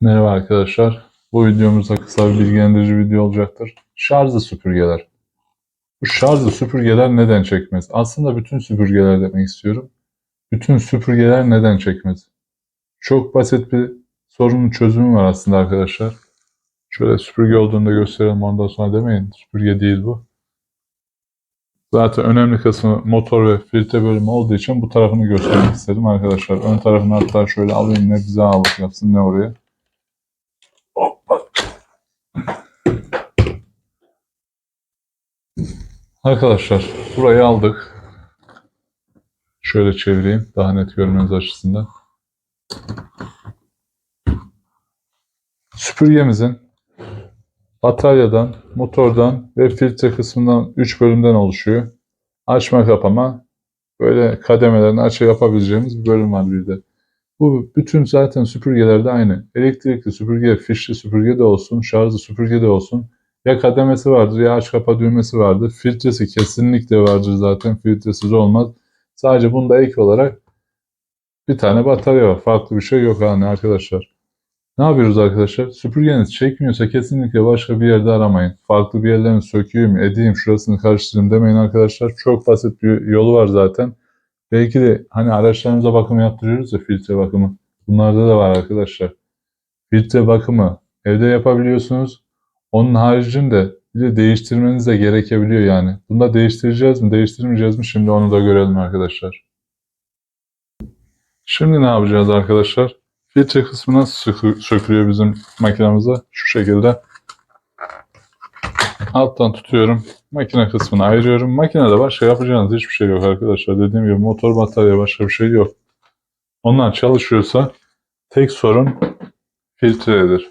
Merhaba arkadaşlar. Bu videomuzda kısa bir bilgilendirici video olacaktır. Şarjlı süpürgeler. Bu şarjlı süpürgeler neden çekmez? Aslında bütün süpürgeler demek istiyorum. Bütün süpürgeler neden çekmez? Çok basit bir sorunun çözümü var aslında arkadaşlar. Şöyle süpürge olduğunu da gösterelim ondan sonra demeyin. Süpürge değil bu. Zaten önemli kısmı motor ve filtre bölümü olduğu için bu tarafını göstermek istedim arkadaşlar. Ön tarafını hatta şöyle alayım ne bize ağırlık yapsın ne oraya. Arkadaşlar burayı aldık. Şöyle çevireyim daha net görmeniz açısından. Süpürgemizin bataryadan, motordan ve filtre kısmından 3 bölümden oluşuyor. Açma kapama böyle kademelerini açı yapabileceğimiz bir bölüm var bir de. Bu bütün zaten süpürgelerde aynı. Elektrikli süpürge, fişli süpürge de olsun, şarjlı süpürge de olsun. Ya kademesi vardır ya aç kapa düğmesi vardır. Filtresi kesinlikle vardır zaten. Filtresiz olmaz. Sadece bunda ek olarak bir tane batarya var. Farklı bir şey yok hani arkadaşlar. Ne yapıyoruz arkadaşlar? Süpürgeniz çekmiyorsa kesinlikle başka bir yerde aramayın. Farklı bir yerlerini sökeyim, edeyim, şurasını karıştırayım demeyin arkadaşlar. Çok basit bir yolu var zaten. Belki de hani araçlarımıza bakım yaptırıyoruz ya filtre bakımı. Bunlarda da var arkadaşlar. Filtre bakımı evde yapabiliyorsunuz. Onun haricinde bir de değiştirmeniz de gerekebiliyor yani. Bunu da değiştireceğiz mi, değiştirmeyeceğiz mi? Şimdi onu da görelim arkadaşlar. Şimdi ne yapacağız arkadaşlar? Filtre kısmı nasıl sökü- sökülüyor bizim makinamıza? Şu şekilde. Alttan tutuyorum. Makine kısmını ayırıyorum. Makinede başka yapacağınız hiçbir şey yok arkadaşlar. Dediğim gibi motor batarya başka bir şey yok. Onlar çalışıyorsa tek sorun filtredir.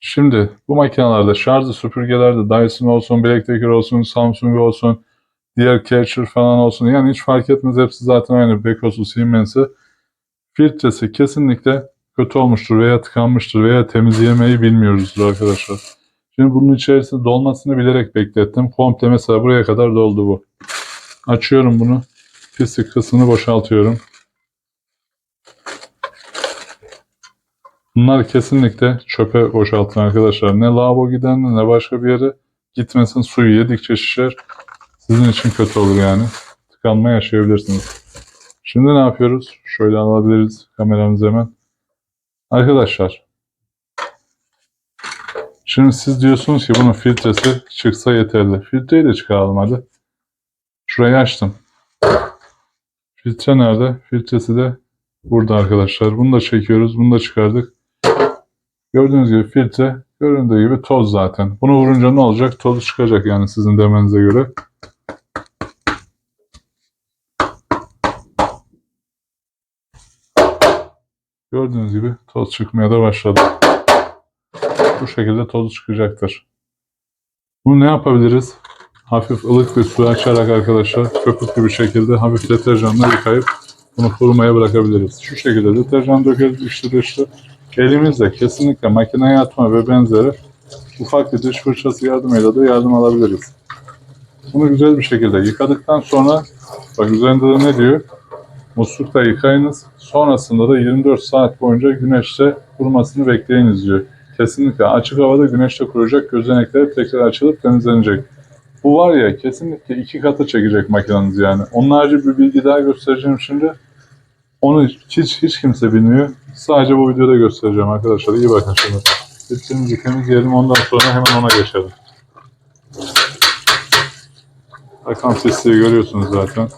Şimdi bu makinelerde şarjlı süpürgelerde Dyson olsun, Blacktaker olsun, Samsung olsun, diğer Karcher falan olsun yani hiç fark etmez hepsi zaten aynı Bekos'u, Siemens'i filtresi kesinlikle kötü olmuştur veya tıkanmıştır veya temizleyemeyi bilmiyoruzdur arkadaşlar. Şimdi bunun içerisinde dolmasını bilerek beklettim. Komple mesela buraya kadar doldu bu. Açıyorum bunu. Pislik kısmını boşaltıyorum. Bunlar kesinlikle çöpe boşaltın arkadaşlar. Ne lavabo giden ne başka bir yere gitmesin. Suyu yedikçe şişer. Sizin için kötü olur yani. Tıkanma yaşayabilirsiniz. Şimdi ne yapıyoruz? Şöyle alabiliriz kameramızı hemen. Arkadaşlar. Şimdi siz diyorsunuz ki bunun filtresi çıksa yeterli. Filtreyi de çıkaralım hadi. Şurayı açtım. Filtre nerede? Filtresi de burada arkadaşlar. Bunu da çekiyoruz. Bunu da çıkardık. Gördüğünüz gibi filtre göründüğü gibi toz zaten. Bunu vurunca ne olacak? Tozu çıkacak yani sizin demenize göre. Gördüğünüz gibi toz çıkmaya da başladı. Bu şekilde toz çıkacaktır. Bunu ne yapabiliriz? Hafif ılık bir su açarak arkadaşlar köpüklü bir şekilde hafif deterjanla yıkayıp bunu kurumaya bırakabiliriz. Şu şekilde deterjan dökeriz içli dışlı. Elimizle kesinlikle makineye atma ve benzeri ufak bir diş fırçası yardımıyla da yardım alabiliriz. Bunu güzel bir şekilde yıkadıktan sonra bak üzerinde de ne diyor? Muslukla yıkayınız. Sonrasında da 24 saat boyunca güneşte kurumasını bekleyiniz diyor. Kesinlikle açık havada güneşte kuracak gözenekler tekrar açılıp temizlenecek. Bu var ya kesinlikle iki katı çekecek makineniz yani. Onun harici bir bilgi daha göstereceğim şimdi. Onu hiç hiç kimse bilmiyor. Sadece bu videoda göstereceğim arkadaşlar. İyi bakın şimdi. Filtremizi temizleyelim ondan sonra hemen ona geçelim. Akan pisliği görüyorsunuz zaten.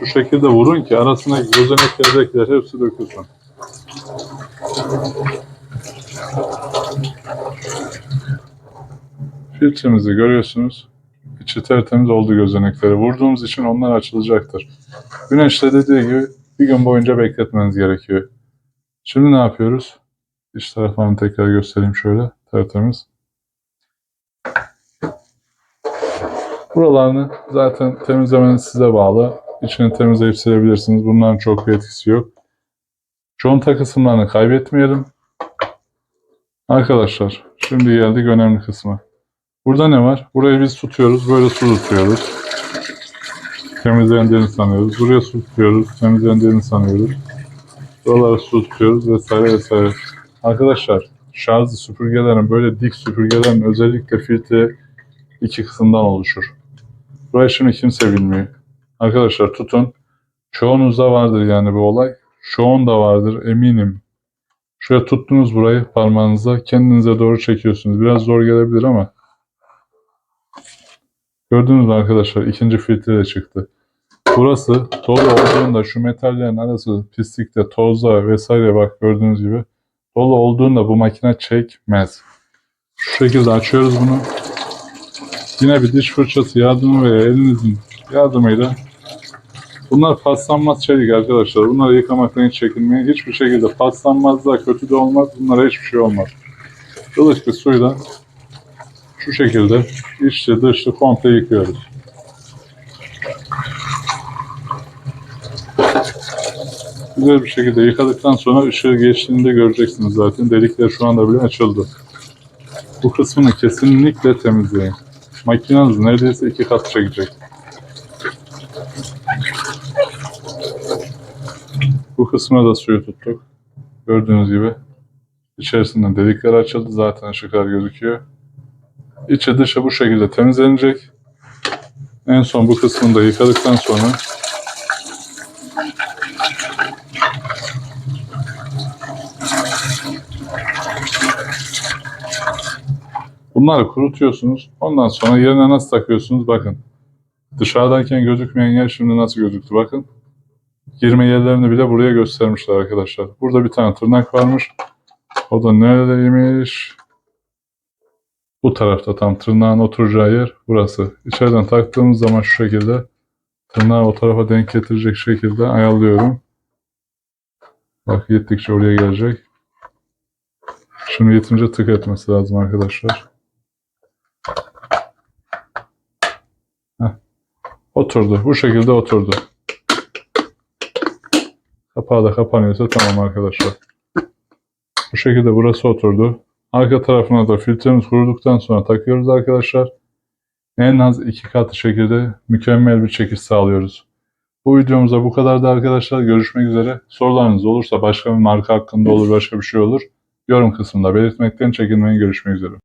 Şu şekilde vurun ki arasındaki gözeneklerdekiler hepsi dökülsün. Filtremizi görüyorsunuz. İçi tertemiz oldu gözenekleri. Vurduğumuz için onlar açılacaktır. Güneşte dediği gibi bir gün boyunca bekletmeniz gerekiyor. Şimdi ne yapıyoruz? İç taraflarını tekrar göstereyim şöyle. Tertemiz. Buralarını zaten temizlemeniz size bağlı. İçini temizleyip silebilirsiniz. Bunların çok bir etkisi yok. Conta kısımlarını kaybetmeyelim. Arkadaşlar şimdi geldik önemli kısma. Burada ne var? Burayı biz tutuyoruz. Böyle su tutuyoruz. Temizleyen derin sanıyoruz. Buraya su tutuyoruz. Temizleyen derin sanıyoruz. Buraları su tutuyoruz vesaire vesaire. Arkadaşlar şarjlı süpürgelerin böyle dik süpürgelerin özellikle filtre iki kısımdan oluşur. Burayı şimdi kimse bilmiyor. Arkadaşlar tutun. Çoğunuzda vardır yani bu olay. Çoğunda vardır eminim. Şöyle tuttunuz burayı parmağınızla kendinize doğru çekiyorsunuz. Biraz zor gelebilir ama gördünüz mü arkadaşlar ikinci filtre de çıktı. Burası dolu olduğunda şu metallerin arası pislikte, tozla vesaire bak gördüğünüz gibi dolu olduğunda bu makine çekmez. Şu şekilde açıyoruz bunu. Yine bir diş fırçası yardımı veya elinizin yardımıyla Bunlar paslanmaz çelik arkadaşlar. Bunları yıkamaktan hiç çekinmeyin. Hiçbir şekilde paslanmaz kötü de olmaz. Bunlara hiçbir şey olmaz. Bir suyla şu şekilde içli dışlı komple yıkıyoruz. Güzel bir şekilde yıkadıktan sonra ışığı geçtiğinde göreceksiniz zaten. Delikler şu anda bile açıldı. Bu kısmını kesinlikle temizleyin. Makineniz neredeyse iki kat çekecek. Kısmına da suyu tuttuk. Gördüğünüz gibi içerisinden delikler açıldı. Zaten ışıklar gözüküyor. İçi dışı bu şekilde temizlenecek. En son bu kısmını da yıkadıktan sonra bunları kurutuyorsunuz. Ondan sonra yerine nasıl takıyorsunuz bakın. Dışarıdayken gözükmeyen yer şimdi nasıl gözüktü bakın. Girme yerlerini bile buraya göstermişler arkadaşlar. Burada bir tane tırnak varmış. O da neredeymiş? Bu tarafta tam tırnağın oturacağı yer burası. İçeriden taktığımız zaman şu şekilde tırnağı o tarafa denk getirecek şekilde ayarlıyorum. Bak gittikçe oraya gelecek. Şimdi yetince tık etmesi lazım arkadaşlar. Heh. Oturdu. Bu şekilde oturdu. Kapağı da kapanıyorsa tamam arkadaşlar. Bu şekilde burası oturdu. Arka tarafına da filtremiz kuruduktan sonra takıyoruz arkadaşlar. En az iki katı şekilde mükemmel bir çekiş sağlıyoruz. Bu videomuzda bu kadardı arkadaşlar. Görüşmek üzere. Sorularınız olursa başka bir marka hakkında olur, başka bir şey olur. Yorum kısmında belirtmekten çekinmeyin. Görüşmek üzere.